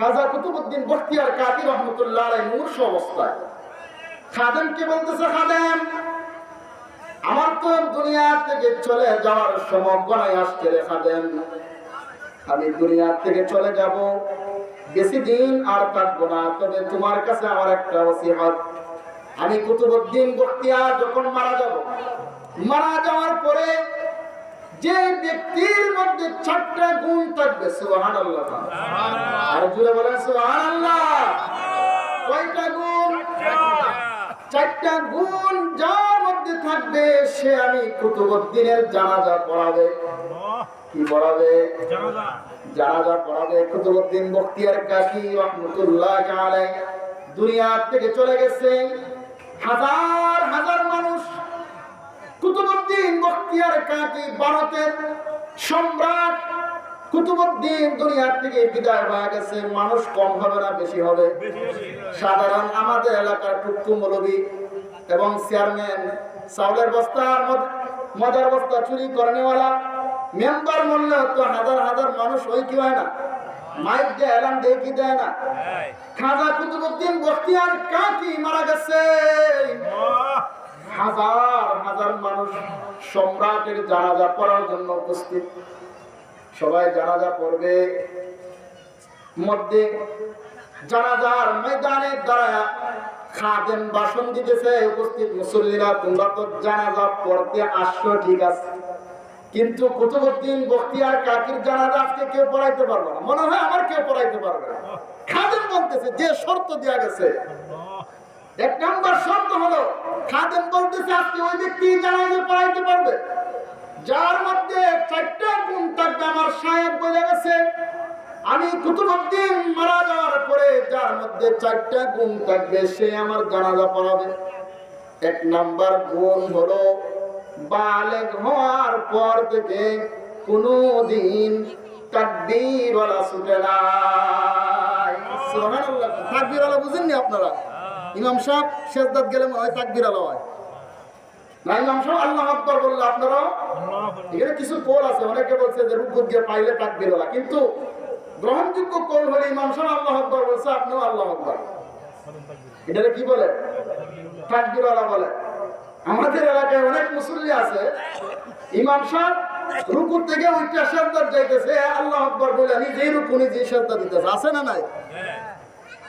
খাজা কুতুবুদ্দিন বখতিয়ার কাকি রহমতুল্লাহ মূর্ষ অবস্থায়। খাদেমকে বলতেছে, খাদেম, আমার তো দুনিয়া থেকে চলে যাওয়ার সময় গনায় আসছে রে খাদেম। আমি দুনিয়া থেকে চলে যাব, বেশি দিন আর থাকব না। তবে তোমার কাছে আমার একটা ওসিহত আমি কুতুবুদ্দিন বখতিয়ার যখন মারা যাব, মারা যাওয়ার পরে যে ব্যক্তির মধ্যে চারটা গুণ থাকবে সুবহানাল্লাহ। আর জুড়ে বলেন সুবহানাল্লাহ। কয়টা গুণ? চারটা। গুণ যার মধ্যে থাকবে সে আমি কুতুবুদ্দিনের জানাজা পড়াবে। কি পড়াবে? জানাজা। পড়াবে কুতুবুদ্দিন বখতিয়ার কাকি রহমতুল্লাহ আলাইহি। দুনিয়া থেকে চলে গেছে। হাজার মানুষ কুতুবুদ্দিন বখতিয়ার কাকি ভারতের সম্রাট কুতুবুদ্দিন দুনিয়ার থেকে বিদায় হয়ে গেছে। মানুষ কম হবে না বেশি হবে। সাধারণ আমাদের এলাকার টুকটু মৌলবী এবং চেয়ারম্যান চাউলের বস্তার মজার বস্তা চুরি করেনেওয়ালা মেম্বার মূল্য তো হাজার হাজার মানুষ ওই কি হয় না? মাইক দেয় এলাম দেয় কি দেয় না? খাজা কুতুবুদ্দিন বখতিয়ার কাকি মারা গেছে। হাজার হাজার মানুষ সম্রাটের জানাজা পড়ার জন্য উপস্থিত। সবাই জানাজা পড়বে। মধ্যে জানাজার ময়দানে দাঁড়ায় খাদেম ভাষণ দিতেছে। উপস্থিত মুসল্লিরা, তোমরা তো জানাজা পড়তে আসছো, ঠিক আছে। কিন্তু কুতুবুদ্দিন বখতিয়ার কাকির জানাজা আজকে কেউ পড়াইতে পারবে না। মনে হয় আমার কেউ পড়াইতে পারবে না। খাদেম বলতেছে, যে শর্ত দেওয়া গেছে এক নম্বর শর্ত হলো, খাদেম বলতেছে, আজকে ওই ব্যক্তি জানাজা পড়াইতে পারবে। যার মধ্যে চারটা গুণ থাকবে, আমার সাহেব বলে গেছে, আমি কুতুবুদ্দিন মারা যাওয়ার পরে যার মধ্যে চারটা গুণ থাকবে, সে আমার জানাজা পড়াবে। এক নাম্বার গুণ হলো, বালেগ হওয়ার পর থেকে কোনো দিন তাকবীর ওয়ালা ছুটে নাই। সুবহানাল্লাহ তাকবীর ওয়ালা বুঝেননি আপনারা? ইমাম সাহেব শেষদাত গেলে মনে হয় তাকবীর ওয়ালা হয়। না ইমাম সাহেব আল্লাহ আকবার বললে আপনারা এখানে কিছু কোল আছে অনেকে বলছে যে রূপ দিয়ে পাইলে তাকবীর ওয়ালা কিন্তু গ্রহণযোগ্য কোল হলে ইমাম সাহেব আল্লাহ আকবার বলছে আপনিও আল্লাহ আকবার। এটা কি বলে? তাকবীর ওয়ালা বলে। আমাদের এলাকায় অনেক মুসল্লি আছে ইমাম সাহেব রুকু থেকে উইটা সাজদার যাইতেছে আল্লাহ আকবার বলে নিজেই রুকু নিজেই সাজদা দিতেছে আছে না নাই?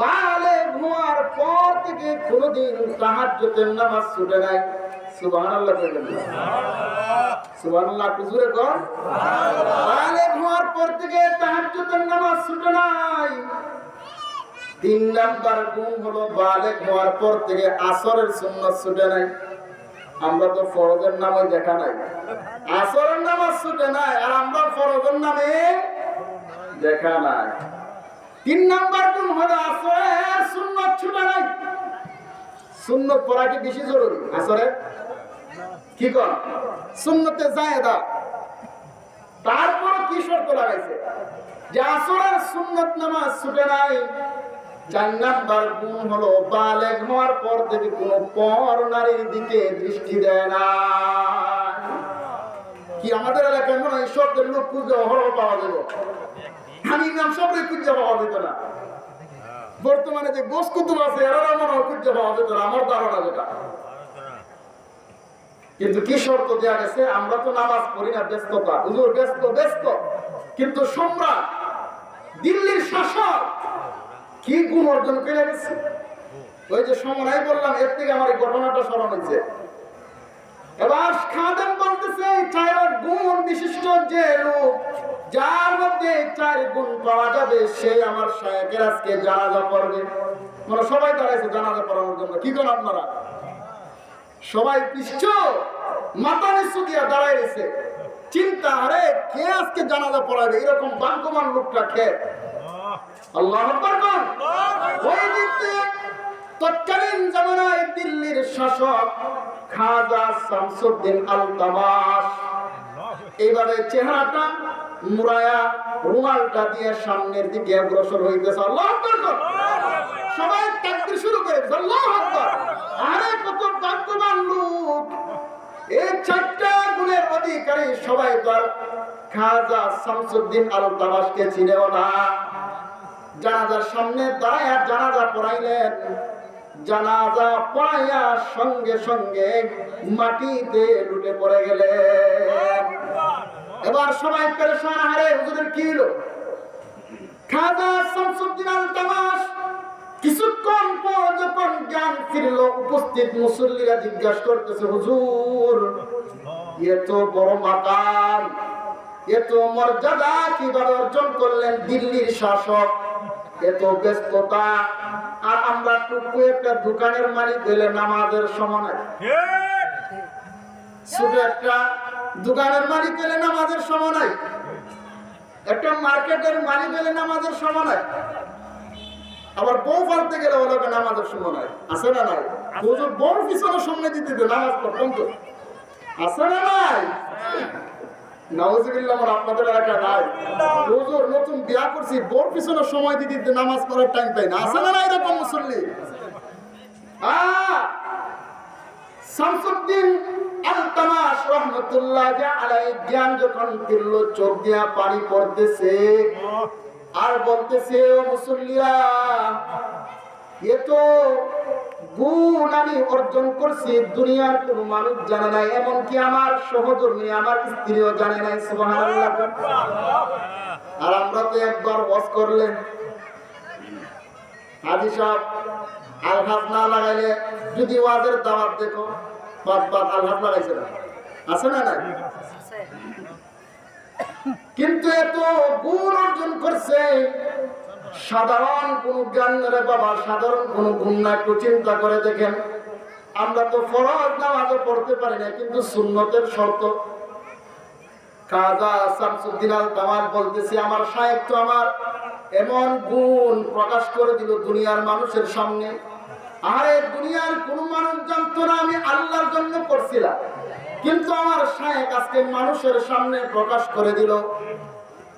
বালে হওয়ার পর থেকে কোনোদিন তাহাজ্জুদের নামাজ ছুটে নাই। সুবহানাল্লাহ বলবেন সুবহানাল্লাহ কুজুরে কর বালেগ হওয়ার পর থেকে তাহাজ্জুদের নামাজ ছুটে নাই। তিন নাম্বার গুণ হলো বালেগ হওয়ার পর থেকে আসরের সুন্নাত ছুটে নাই। আমরা তো ফরজের নামে দেখা নাই। আসরের নামাজ ছুটে নাই আর আমরা ফরজের নামে দেখা নাই। তিন নাম্বার গুণ হলো? আসরের সুন্নাত ছুটে নাই। সুন্নত পড়া কি বেশি জরুরি? আসরে? কি কর? সুন্নতে জায়েদা। তারপর কি শর্ত লাগাইছে? যে আসরের সুন্নত নামাজ ছুটে নাই। চার নাম্বার গুণ হলো, বালেগ হওয়ার পর থেকে কোনো পর নারীর দিকে দৃষ্টি দেয় না। কি আমাদের এলাকায় মনে হয় শব্দের লোক খুঁজে অহরহ পাওয়া যাবে? আমি নাম সবরে খুঁজে পাওয়া যেত না। বর্তমানে যে গোস কুতুব আছে, এরা মনে হয় খুঁজে পাওয়া যেত না, আমার ধারণা যেটা। কিন্তু কি শর্ত দেওয়া গেছে, আমরা তো নামাজ পড়ি না, ব্যস্ততা। হুজুর, ব্যস্ত ব্যস্ত। কিন্তু সম্রাট, দিল্লির শাসক, কি গুণ অর্জন করে গেছে? ওই যে সময় বললাম, এর থেকে আমার এই ঘটনাটা স্মরণ হয়েছে। এবার খাদেম চার গুণ বিশিষ্ট যে লোক যার মধ্যে চার গুণ পাওয়া যাবে, সে আমার শায়কের আজকে জানাজা পড়বে। মানে সবাই দাঁড়াইছে জানাজা পড়ানোর জন্য। কি করেন আপনারা? সবাই পিষ্ট, মাথা নিচু দিয়া দাঁড়াই রয়েছে। চিন্তা, আরে কে আজকে জানাজা পড়াবে? এরকম বাঙ্কমান লোকটা খেয়ে আল্লাহ ওই দিক তৎকালীন জামানায় দিল্লির শাসক খাজা শামসুদ্দিন আল তামাস এইভাবে চেহারাটা মুরায়া, রুমালটা দিয়ে সামনের দিকে অগ্রসর হইতেছে। আল্লাহ সবাই তাকবীর শুরু করে আল্লাহু আকবার। আরে কত ভাগ্যবান লোক। এই চারটা গুণের অধিকারী সবাই তো আর খাজা শামসুদ্দিন আল তামাসকে চিনেও না। জানাজার সামনে দাঁড়ায় আর জানাজা পড়াইলেন। জানাজা পড়াইয়া সঙ্গে সঙ্গে মাটিতে লুটে পড়ে গেলে। এবার সবাই পেরেশান হারে হুজুরের কি হলো? খাজা শামসুদ্দিন আল তামাস কিছুক্ষণ পর যখন জ্ঞান ফিরল, উপস্থিত মুসল্লিরা জিজ্ঞাসা করতেছে, হুজুর এত বড় মাকাম এত মর্যাদা কীভাবে অর্জন করলেন দিল্লির শাসক? এত ব্যস্ততা আর আমরা টুকু একটা দোকানের মালিক হইলে নামাজের শুধু একটা দোকানের মালিক হইলে নামাজের সময় নাই। একটা মার্কেটের মালিক হইলে নামাজের সময় নাই। আবার বউ পালতে গেলে ওলাকে নামাজের সময় নাই। আছে না নাই? হুজুর বউ পিছনে সামনে দিতে দিতে নামাজ পড়তাম তো আছে না নাই? নাউজুবিল্লাহ আমার আপনাদের এলাকা নাই। হুজুর নতুন বিয়া করছি বোর পিছনে সময় দিতে দিতে নামাজ পড়ার টাইম পাই না। আছে না না এরকম মুসল্লি? আহ শামসুদ্দিন আল তামাশ রহমতুল্লাহ আলাই জ্ঞান যখন ফিরল চোখ দিয়া পানি পড়তেছে। আর বলতেছে ও মুসল্লিরা এ তো গুণ আমি অর্জন করছি দুনিয়ার কোন মানুষ জানে নাই এমনকি আমার সহধর্মী আমার স্ত্রীও জানে নাই আর আমরা তো একবার ওয়াজ করলেন হাজি সাহেব আলহাজ না লাগাইলে যদি ওয়াজের দাওয়াত দেখো বাদ আলহাজ লাগাইছে না। আছে না নাই? কিন্তু এত গুণ অর্জন করছে সাধারণ কোন জ্ঞান রে বাবা, সাধারণ কোন গুণ একটু চিন্তা করে দেখেন। আমরা তো ফরজ নামাজও পড়তে পারি না, কিন্তু সুন্নতের শর্ত। কাজা বলতেছি, আমার সাহেব আমার এমন গুণ প্রকাশ করে দিল দুনিয়ার মানুষের সামনে। আরে দুনিয়ার আমি আল্লাহর জন্য করছিলাম কিন্তু আমার সাহেব আজকে মানুষের সামনে প্রকাশ করে দিল।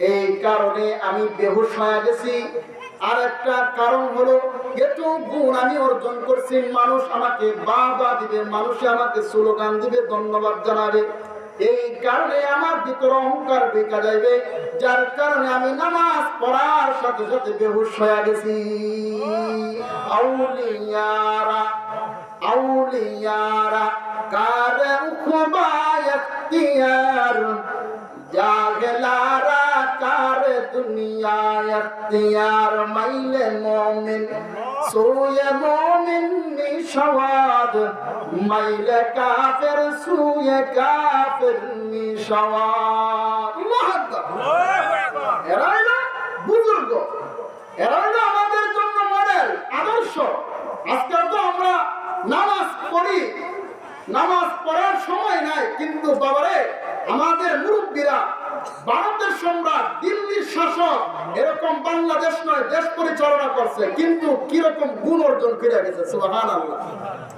এই কারণে আমি বেহুশ হয়ে গেছি। আর একটা কারণ হলো, এত গুণ আমি অর্জন করছি, মানুষ আমাকে বাবা দিবে, মানুষে আমাকে স্লোগান দিবে, ধন্যবাদ জানাবে। এই কারণে আমার ভিতর অহংকার বেকা যাইবে, যার কারণে আমি নামাজ পড়ার সাথে সাথে বেহুশ হয়ে গেছি। আউলিয়ারা আউলিয়ারা, কার উখবা ইখতিয়ার জাগলারা বুজুর্গ। আমাদের জন্য মডেল আদর্শ। আজকাল তো আমরা নামাজ পড়ি। নামাজ পড়ার সময় নাই, কিন্তু বাবারে, আমাদের মুরব্বীরা ভারতের বাংলাদেশ নয় দেশ পরিচালনা করছে কিন্তু কীরকম গুণ অর্জন করে গেছে সুহান আল্লাহ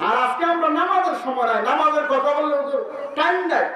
আর আজকে আমরা নামাজের সময় নাই নামাজের কথা বললে টাইম নাই।